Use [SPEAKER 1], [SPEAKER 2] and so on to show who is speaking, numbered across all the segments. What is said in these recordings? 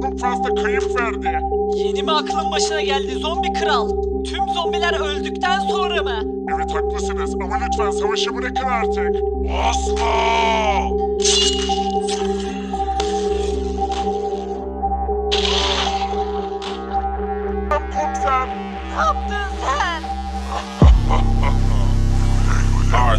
[SPEAKER 1] çok fazla kayıp verdi.
[SPEAKER 2] Yeni mi aklın başına geldi zombi kral? Tüm zombiler öldükten sonra mı?
[SPEAKER 1] Evet haklısınız ama lütfen savaşı bırakın artık. Asla! Komiser!
[SPEAKER 2] Ne yaptın sen?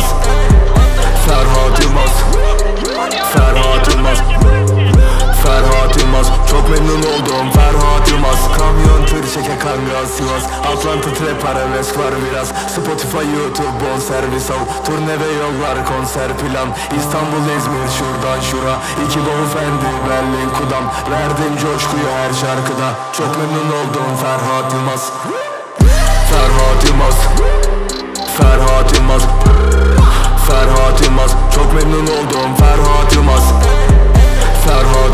[SPEAKER 3] Yılmaz Ferhat Yılmaz. Ferhat Yılmaz. Ferhat Yılmaz. Çok memnun oldum. Ferhat Yılmaz. Kamyon tır çeke kangal Sivas. Atlanta trap arabesk var biraz. Spotify YouTube bon servis al. Turne ve yollar konser plan. İstanbul İzmir şuradan şura. İki bavul fendi Berlin kudam. Verdim coşkuyu her şarkıda. Çok memnun oldum Ferhat Yılmaz. Ferhat Yılmaz Çok memnun oldum. Ferhat Yılmaz. Ferhat